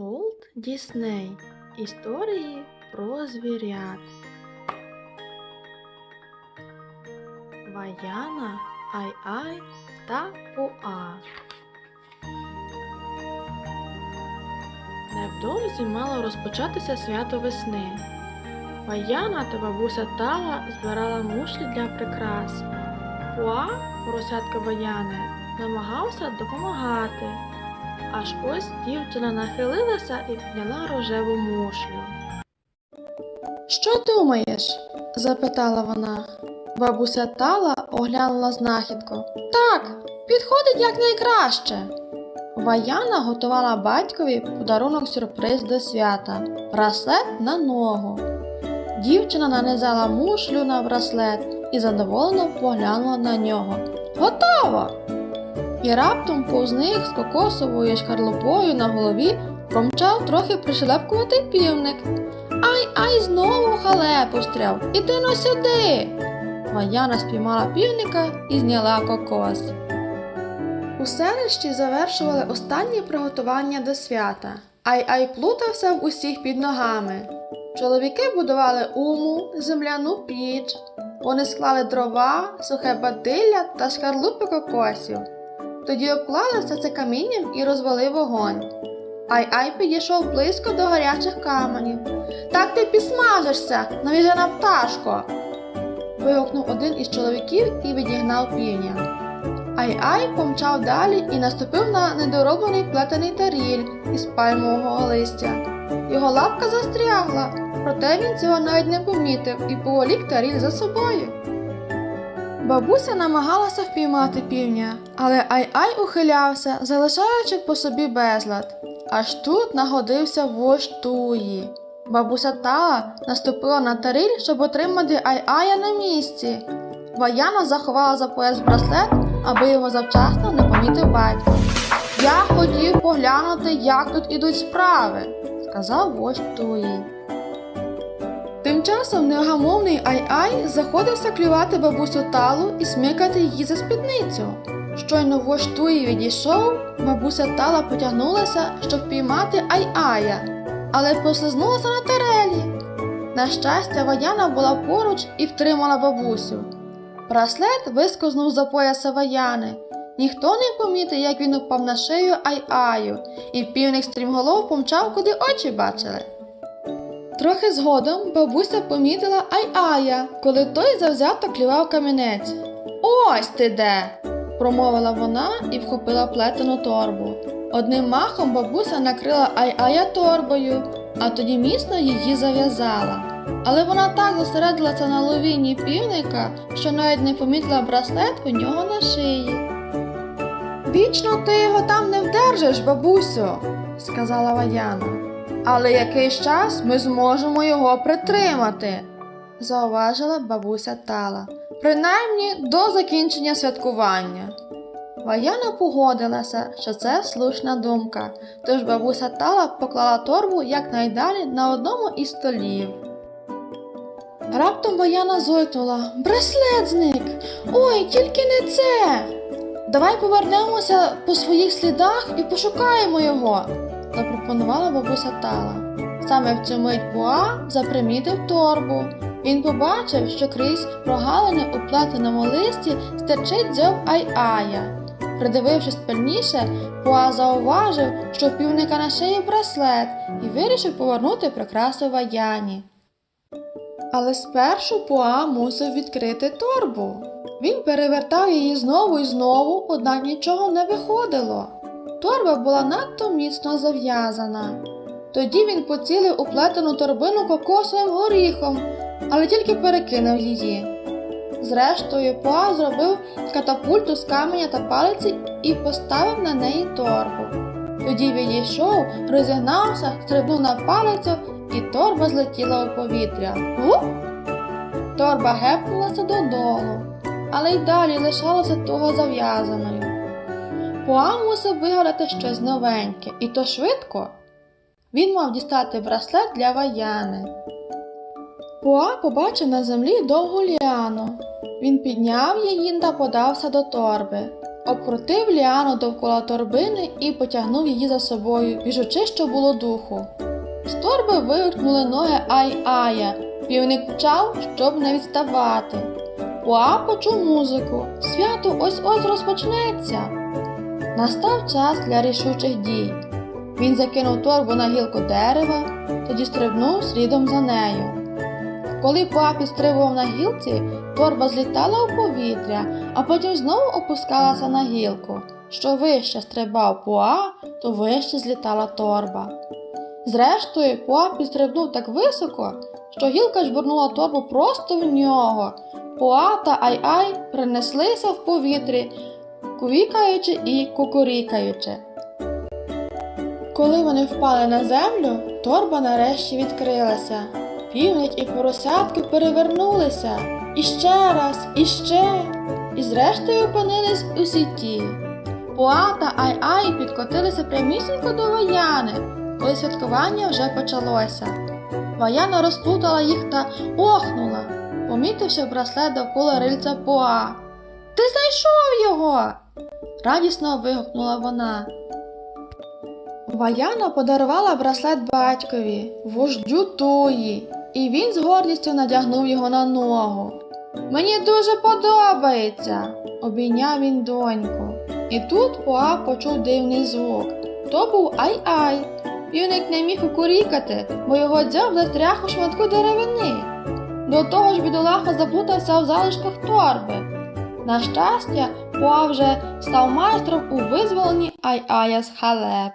Олд Дісней. Історії про звірят. Ваяна, Ай-Ай та Пуа. Невдовзі мало розпочатися свято весни. Ваяна та бабуся Тала збирала мушлі для прикрас. Пуа, поросятка Ваяни, намагався допомагати. Аж ось дівчина нахилилася і підняла рожеву мушлю. Що думаєш? запитала вона. Бабуся Тала оглянула знахідку. Так, підходить якнайкраще. Ваяна готувала батькові подарунок сюрприз до свята браслет на ногу. Дівчина нанизала мушлю на браслет і задоволено поглянула на нього. Готово! І раптом повз них з кокосовою шкарлупою на голові промчав трохи пришелепкуватий півник. Ай, ай, знову халепу стряв. Іди но сюди. Ваяна спіймала півника і зняла кокос. У селищі завершували останні приготування до свята. Ай-ай плутався в усіх під ногами. Чоловіки будували уму, земляну піч. Вони склали дрова, сухе бадилля та шкарлупи кокосів. Тоді обклали все це камінням і розвели вогонь. Ай-ай підійшов близько до гарячих каменів. Так ти підсмажишся, навіжена пташко. вигукнув один із чоловіків і відігнав півня. Ай-ай помчав далі і наступив на недороблений плетений таріль із пальмового листя. Його лапка застрягла, проте він цього навіть не помітив і поволік таріль за собою. Бабуся намагалася впіймати півня, але Ай-Ай ухилявся, залишаючи по собі безлад. Аж тут нагодився вождь Туї. Бабуся Тала наступила на таріль, щоб отримати Ай-Ая на місці. Ваяна заховала за пояс браслет, аби його завчасно не помітив батько. Я хотів поглянути, як тут ідуть справи, сказав вождь Туї. Часом неогамовний Ай-Ай заходився клювати бабусю Талу і смикати її за спідницю. Щойно вождь Туї відійшов, бабуся Тала потягнулася, щоб піймати Ай-Ая, але послизнулася на тарелі. На щастя, Ваяна була поруч і втримала бабусю. Браслет вискознув за пояса Ваяни. Ніхто не помітив, як він упав на шию Ай-Аю, і півник стрімголов помчав, куди очі бачили. Трохи згодом бабуся помітила Ай-Ая, коли той завзято клював камінець. Ось ти де! промовила вона і вхопила плетену торбу. Одним махом бабуся накрила Ай-Ая торбою, а тоді міцно її зав'язала. Але вона так зосередилася на ловінні півника, що навіть не помітила браслет у нього на шиї. Вічно ти його там не вдержиш, бабусю, сказала Ваяна. Але якийсь час ми зможемо його притримати, зауважила бабуся Тала, принаймні до закінчення святкування. Ваяна погодилася, що це слушна думка, тож бабуся Тала поклала торбу якнайдалі на одному із столів. Раптом Ваяна зойкнула. Браслет зник! Ой, тільки не це. Давай повернемося по своїх слідах і пошукаємо його, запропонувала бабуся Тала. Саме в цю мить Пуа запримітив торбу. Він побачив, що крізь прогалини у плетеному листі стирчить дзьоб Ай-Ая. Придивившись пильніше, Пуа зауважив, що в півника на шиї браслет і вирішив повернути прикрасу Ваяні. Але спершу Пуа мусив відкрити торбу. Він перевертав її знову і знову, однак нічого не виходило. Торба була надто міцно зав'язана. Тоді він поцілив у плетену торбину кокосовим горіхом, але тільки перекинув її. Зрештою, Пуа зробив катапульту з каменя та палиці і поставив на неї торбу. Тоді відійшов, розігнався, стрибнув на палицю, і торба злетіла у повітря. Гуп! Торба гепнулася додолу, але й далі лишалася туго зав'язаною. Пуа мусив вигадати щось новеньке, і то швидко. Він мав дістати браслет для Ваяни. Пуа побачив на землі довгу ліану. Він підняв її та подався до торби. обкрутив ліану довкола торбини і потягнув її за собою, біжучи, що було духу. З торби вигукнули ноги Ай-Ая. Півник почав, щоб не відставати. Пуа почув музику. Свято ось-ось розпочнеться. Настав час для рішучих дій. Він закинув торбу на гілку дерева, тоді стрибнув слідом за нею. Коли Пуа підстрибував на гілці, торба злітала у повітря, а потім знову опускалася на гілку. Що вище стрибав Пуа, то вище злітала торба. Зрештою, Пуа підстрибнув так високо, що гілка жбурнула торбу просто в нього. Пуа та Ай-Ай принеслися в повітрі, кувікаючи і кукурікаючи. Коли вони впали на землю, торба нарешті відкрилася. Півник і поросятки перевернулися. І ще раз, і ще. І зрештою опинились у сіті. Пуа та Ай-Ай підкотилися прямісінько до Ваяни, коли святкування вже почалося. Ваяна розплутала їх та охнула, помітивши браслет довкола рильця Пуа. Ти знайшов його. Радісно вигукнула вона. Ваяна подарувала браслет батькові, вождю Туї, і він з гордістю надягнув його на ногу. Мені дуже подобається, обійняв він доньку. І тут Пуа почув дивний звук. То був ай-ай. Півник не міг укурікати, бо його дзьоб застряг у шматку деревини. До того ж бідолаха заплутався в залишках торби. На щастя, Пуа вже став майстром у визволенні ай-ая з халеп.